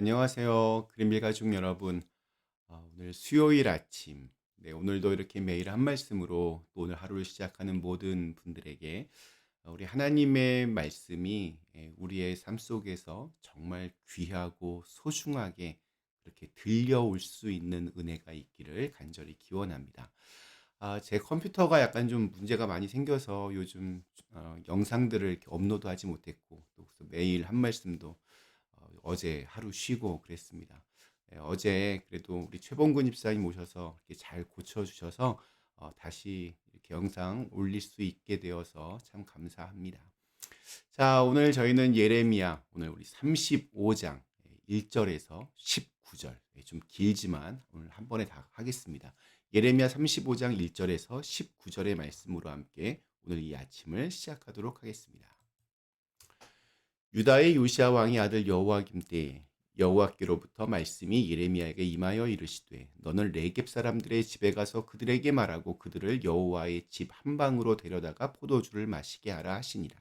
안녕하세요. 그린빌 가족 여러분. 아, 오늘 수요일 아침. 네, 오늘도 이렇게 매일 한 말씀으로 또 오늘 하루를 시작하는 모든 분들에게 어, 우리 하나님의 말씀이 예, 우리의 삶 속에서 정말 귀하고 소중하게 그렇게 들려올 수 있는 은혜가 있기를 간절히 기원합니다. 아, 제 컴퓨터가 약간 좀 문제가 많이 생겨서 요즘 어, 영상들을 업로드하지 못했고 또 매일 한 말씀도 어, 어제 하루 쉬고 그랬습니다. 예, 어제 그래도 우리 최봉근 집사님 오셔서 이렇게 잘 고쳐주셔서 어, 다시 이렇게 영상 올릴 수 있게 되어서 참 감사합니다. 자, 오늘 저희는 예레미야 오늘 우리 35장 1절에서 19절 예, 좀 길지만 오늘 한 번에 다 하겠습니다. 예레미야 35장 1절에서 19절의 말씀으로 함께 오늘 이 아침을 시작하도록 하겠습니다. 유다의 요시아 왕의 아들 여호와김 때에 여호와께로부터 말씀이 예레미야에게 임하여 이르시되 너는 레겝 사람들의 집에 가서 그들에게 말하고 그들을 여호와의 집 한 방으로 데려다가 포도주를 마시게 하라 하시니라.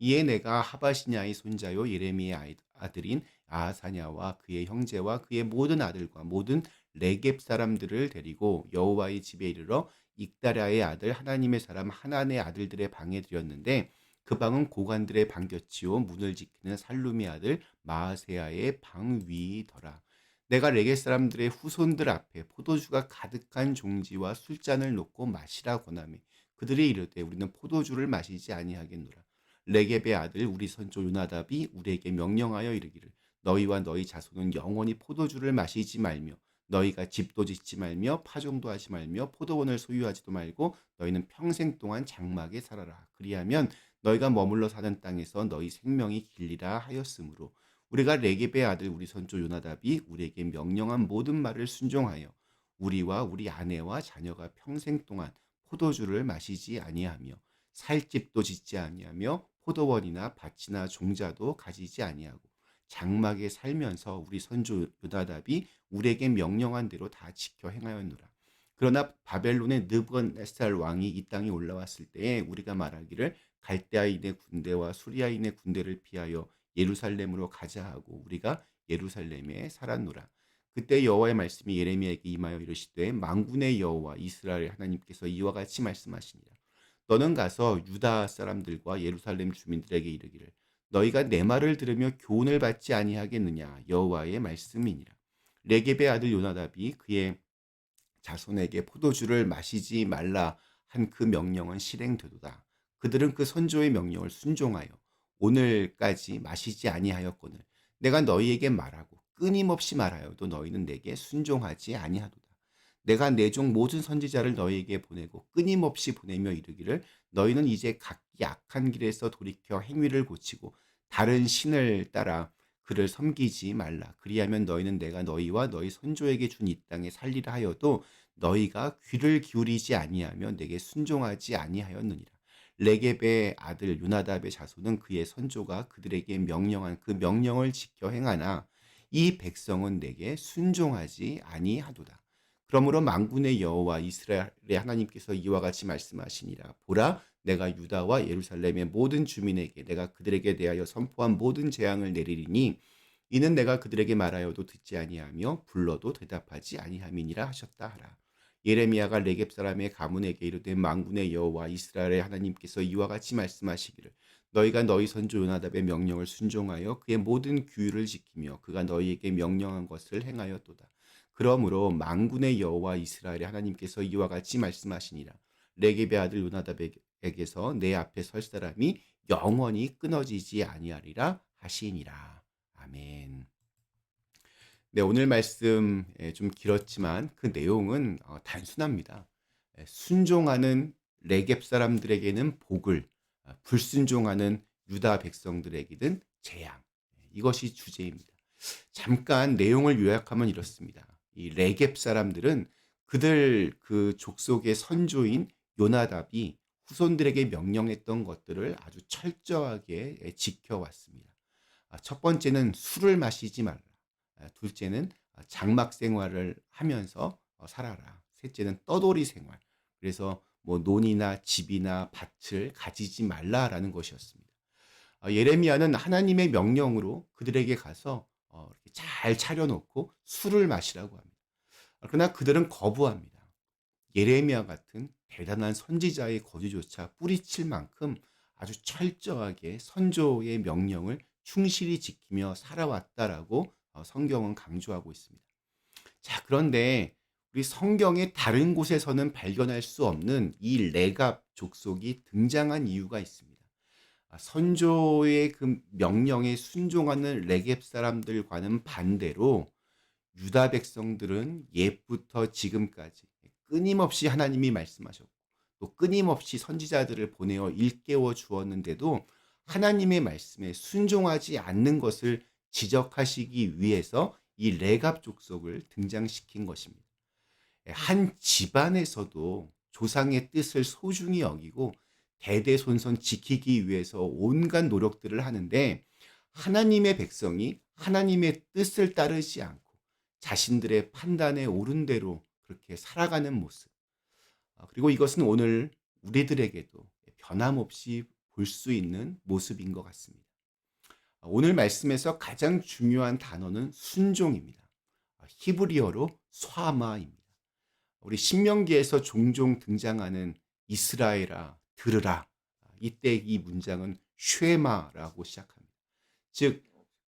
이에 내가 하바시냐의 손자요 예레미야의 아들인 아하사냐와 그의 형제와 그의 모든 아들과 모든 레겝 사람들을 데리고 여호와의 집에 이르러 익다랴의 아들 하나님의 사람 하나의 아들들의 방에 들였는데 그 방은 고관들의 방곁이요 문을 지키는 살룸의 아들 마아세야의 방 위더라. 내가 레게 사람들의 후손들 앞에 포도주가 가득한 종지와 술잔을 놓고 마시라 권하매 그들이 이르되 우리는 포도주를 마시지 아니하겠노라. 레게의 아들 우리 선조 요나답이 우리에게 명령하여 이르기를 너희와 너희 자손은 영원히 포도주를 마시지 말며 너희가 집도 짓지 말며 파종도 하지 말며 포도원을 소유하지도 말고 너희는 평생 동안 장막에 살아라. 그리하면 너희가 머물러 사는 땅에서 너희 생명이 길리라 하였으므로 우리가 레게베 아들 우리 선조 요나답이 우리에게 명령한 모든 말을 순종하여 우리와 우리 아내와 자녀가 평생 동안 포도주를 마시지 아니하며 살 집도 짓지 아니하며 포도원이나 밭이나 종자도 가지지 아니하고 장막에 살면서 우리 선조 요나답이 우리에게 명령한 대로 다 지켜 행하였노라. 그러나 바벨론의 느부갓네살 왕이 이 땅에 올라왔을 때에 우리가 말하기를 갈대아인의 군대와 수리아인의 군대를 피하여 예루살렘으로 가자 하고 우리가 예루살렘에 살았노라. 그때 여호와의 말씀이 예레미야에게 임하여 이르시되 망군의 여호와 이스라엘 하나님께서 이와 같이 말씀하시니라. 너는 가서 유다 사람들과 예루살렘 주민들에게 이르기를 너희가 내 말을 들으며 교훈을 받지 아니하겠느냐 여호와의 말씀이니라. 레게의 아들 요나답이 그의 자손에게 포도주를 마시지 말라 한 그 명령은 실행되도다. 그들은 그 선조의 명령을 순종하여 오늘까지 마시지 아니하였거늘 내가 너희에게 말하고 끊임없이 말하여도 너희는 내게 순종하지 아니하도다. 내가 내 종 모든 선지자를 너희에게 보내고 끊임없이 보내며 이르기를 너희는 이제 각기 악한 길에서 돌이켜 행위를 고치고 다른 신을 따라 그를 섬기지 말라. 그리하면 너희는 내가 너희와 너희 선조에게 준 이 땅에 살리라 하여도 너희가 귀를 기울이지 아니하며 내게 순종하지 아니하였느니라. 레게베의 아들 유나답의 자손은 그의 선조가 그들에게 명령한 그 명령을 지켜 행하나 이 백성은 내게 순종하지 아니하도다. 그러므로 망군의 여호와 이스라엘의 하나님께서 이와 같이 말씀하시니라 보라 내가 유다와 예루살렘의 모든 주민에게 내가 그들에게 대하여 선포한 모든 재앙을 내리리니 이는 내가 그들에게 말하여도 듣지 아니하며 불러도 대답하지 아니함이니라 하셨다 하라. 예레미야가 레겝 사람의 가문에게 이르되 망군의 여호와 이스라엘의 하나님께서 이와 같이 말씀하시기를 너희가 너희 선조 요나답의 명령을 순종하여 그의 모든 규율을 지키며 그가 너희에게 명령한 것을 행하였도다. 그러므로 망군의 여호와 이스라엘의 하나님께서 이와 같이 말씀하시니라. 레겝의 아들 요나답에게서 내 앞에 설 사람이 영원히 끊어지지 아니하리라 하시니라. 아멘. 네, 오늘 말씀 예, 좀 길었지만 그 내용은 어, 단순합니다. 예, 순종하는 레겝 사람들에게는 복을, 아, 불순종하는 유다 백성들에게는 재앙. 예, 이것이 주제입니다. 잠깐 내용을 요약하면 이렇습니다. 이 레겝 사람들은 그들 그 족속의 선조인 요나답이 후손들에게 명령했던 것들을 아주 철저하게 지켜왔습니다. 아, 첫 번째는 술을 마시지 말라. 아, 둘째는 장막 생활을 하면서 어, 살아라. 셋째는 떠돌이 생활. 그래서 뭐 논이나 집이나 밭을 가지지 말라라는 것이었습니다. 아, 예레미야는 하나님의 명령으로 그들에게 가서 어, 잘 차려놓고 술을 마시라고 합니다. 그러나 그들은 거부합니다. 예레미야 같은 대단한 선지자의 거주조차 뿌리칠 만큼 아주 철저하게 선조의 명령을 충실히 지키며 살아왔다라고 어, 성경은 강조하고 있습니다. 자, 그런데 우리 성경의 다른 곳에서는 발견할 수 없는 이 레갑 족속이 등장한 이유가 있습니다. 아, 선조의 그 명령에 순종하는 레겝 사람들과는 반대로 유다 백성들은 옛부터 지금까지 끊임없이 하나님이 말씀하셨고 또 끊임없이 선지자들을 보내어 일깨워 주었는데도 하나님의 말씀에 순종하지 않는 것을 지적하시기 위해서 이 레갑 족속을 등장시킨 것입니다. 한 집안에서도 조상의 뜻을 소중히 여기고 대대손손 지키기 위해서 온갖 노력들을 하는데 하나님의 백성이 하나님의 뜻을 따르지 않고 자신들의 판단에 옳은 대로 그렇게 살아가는 모습. 아, 그리고 이것은 오늘 우리들에게도 변함없이 볼 수 있는 모습인 것 같습니다. 아, 오늘 말씀에서 가장 중요한 단어는 순종입니다. 아, 히브리어로 스마입니다. 우리 신명기에서 종종 등장하는 이스라엘아 들으라. 이때 이 문장은 쉐마라고 시작합니다. 즉,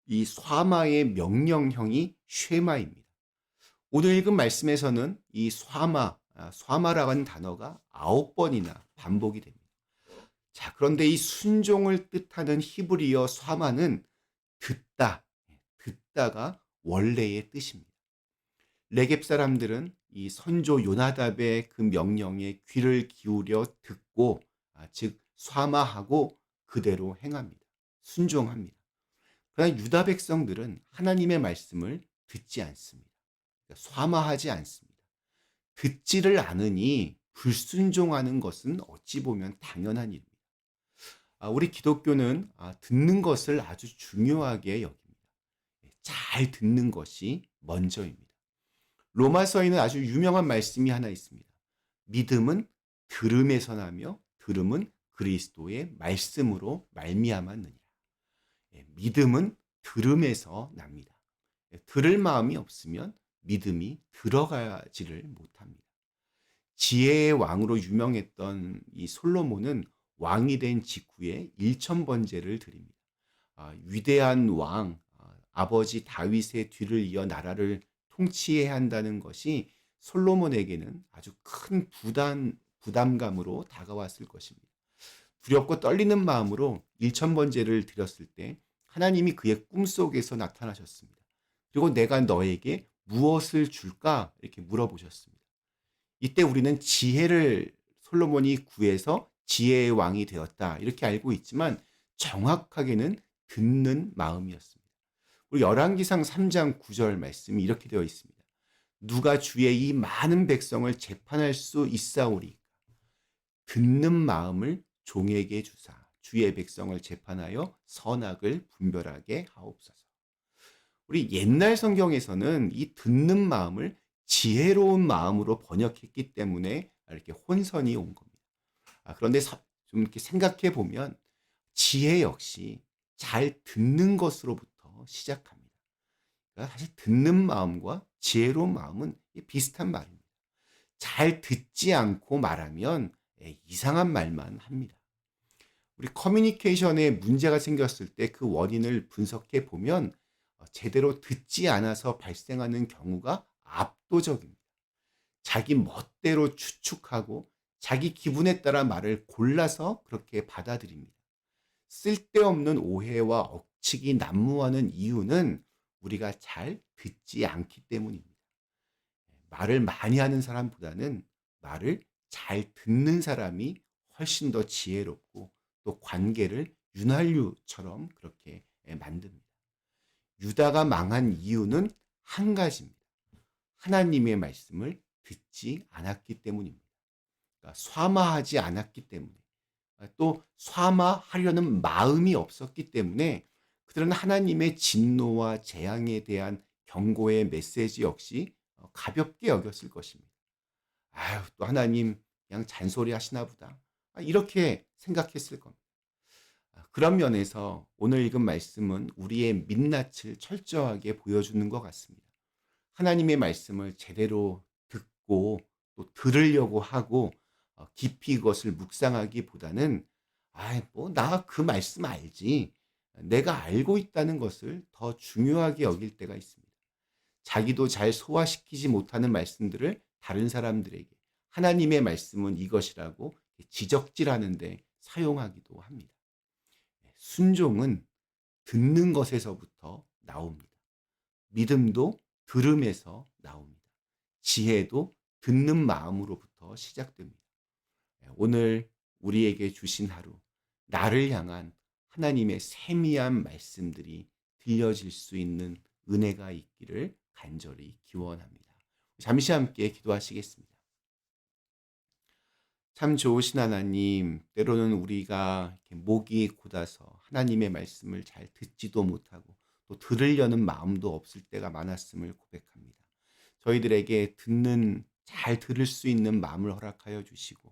이 스마의 명령형이 쉐마입니다. 오늘 읽은 말씀에서는 이 스마, 스마라고 하는 단어가 아홉 번이나 반복이 됩니다. 자, 그런데 이 순종을 뜻하는 히브리어 스마는 듣다, 듣다가 원래의 뜻입니다. 레겝 사람들은 이 선조 요나답의 그 명령에 귀를 기울여 듣고 아, 즉 쇠마하고 그대로 행합니다. 순종합니다. 그러나 유다 백성들은 하나님의 말씀을 듣지 않습니다. 그러니까 쇠마하지 않습니다. 듣지를 않으니 불순종하는 것은 어찌 보면 당연한 일입니다. 아, 우리 기독교는 아, 듣는 것을 아주 중요하게 여깁니다. 잘 듣는 것이 먼저입니다. 로마서에는 아주 유명한 말씀이 하나 있습니다. 믿음은 들음에서 나며 들음은 그리스도의 말씀으로 말미암았느니라. 예, 믿음은 들음에서 납니다. 예, 들을 마음이 없으면 믿음이 들어가지를 못합니다. 지혜의 왕으로 유명했던 이 솔로몬은 왕이 된 직후에 일천번제를 드립니다. 아, 위대한 왕, 아, 아버지 다윗의 뒤를 이어 나라를 통치해야 한다는 것이 솔로몬에게는 아주 큰 부담, 부담감으로 다가왔을 것입니다. 두렵고 떨리는 마음으로 일천번제를 드렸을 때 하나님이 그의 꿈속에서 나타나셨습니다. 그리고 내가 너에게 무엇을 줄까? 이렇게 물어보셨습니다. 이때 우리는 지혜를 솔로몬이 구해서 지혜의 왕이 되었다. 이렇게 알고 있지만 정확하게는 듣는 마음이었습니다. 우리 열왕기상 3장 9절 말씀이 이렇게 되어 있습니다. 누가 주의 이 많은 백성을 재판할 수 있사오리까? 듣는 마음을 종에게 주사 주의 백성을 재판하여 선악을 분별하게 하옵소서. 우리 옛날 성경에서는 이 듣는 마음을 지혜로운 마음으로 번역했기 때문에 이렇게 혼선이 온 겁니다. 아, 그런데 좀 이렇게 생각해 보면 지혜 역시 잘 듣는 것으로부터 시작합니다. 그러니까 사실 듣는 마음과 지혜로운 마음은 비슷한 말입니다. 잘 듣지 않고 말하면 예, 이상한 말만 합니다. 우리 커뮤니케이션에 문제가 생겼을 때 그 원인을 분석해 보면 어, 제대로 듣지 않아서 발생하는 경우가 압도적입니다. 자기 멋대로 추측하고 자기 기분에 따라 말을 골라서 그렇게 받아들입니다. 쓸데없는 오해와 억측이 난무하는 이유는 우리가 잘 듣지 않기 때문입니다. 말을 많이 하는 사람보다는 말을 잘 듣는 사람이 훨씬 더 지혜롭고 또 관계를 윤활유처럼 그렇게 만듭니다. 유다가 망한 이유는 한 가지입니다. 하나님의 말씀을 듣지 않았기 때문입니다. 그러니까 쇠마하지 않았기 때문에 또 쇠마하려는 마음이 없었기 때문에 그들은 하나님의 진노와 재앙에 대한 경고의 메시지 역시 가볍게 여겼을 것입니다. 아유, 또 하나님 그냥 잔소리 하시나 보다. 아, 이렇게 생각했을 겁니다. 아, 그런 면에서 오늘 읽은 말씀은 우리의 민낯을 철저하게 보여주는 것 같습니다. 하나님의 말씀을 제대로 듣고 또 들으려고 하고 어, 깊이 그것을 묵상하기보다는 아, 뭐 나 그 말씀 알지. 내가 알고 있다는 것을 더 중요하게 여길 때가 있습니다. 자기도 잘 소화시키지 못하는 말씀들을 다른 사람들에게 하나님의 말씀은 이것이라고 지적질하는데 사용하기도 합니다. 순종은 듣는 것에서부터 나옵니다. 믿음도 들음에서 나옵니다. 지혜도 듣는 마음으로부터 시작됩니다. 오늘 우리에게 주신 하루, 나를 향한 하나님의 세미한 말씀들이 들려질 수 있는 은혜가 있기를 간절히 기원합니다. 잠시 함께 기도하시겠습니다. 참 좋으신 하나님, 때로는 우리가 목이 곧아서 하나님의 말씀을 잘 듣지도 못하고 또 들으려는 마음도 없을 때가 많았음을 고백합니다. 저희들에게 듣는 잘 들을 수 있는 마음을 허락하여 주시고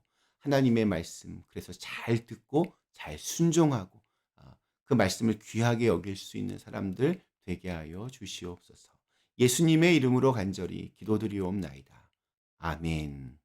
하나님의 말씀 그래서 잘 듣고 잘 순종하고 아, 그 말씀을 귀하게 여길 수 있는 사람들 되게 하여 주시옵소서. 예수님의 이름으로 간절히 기도드리옵나이다. 아멘.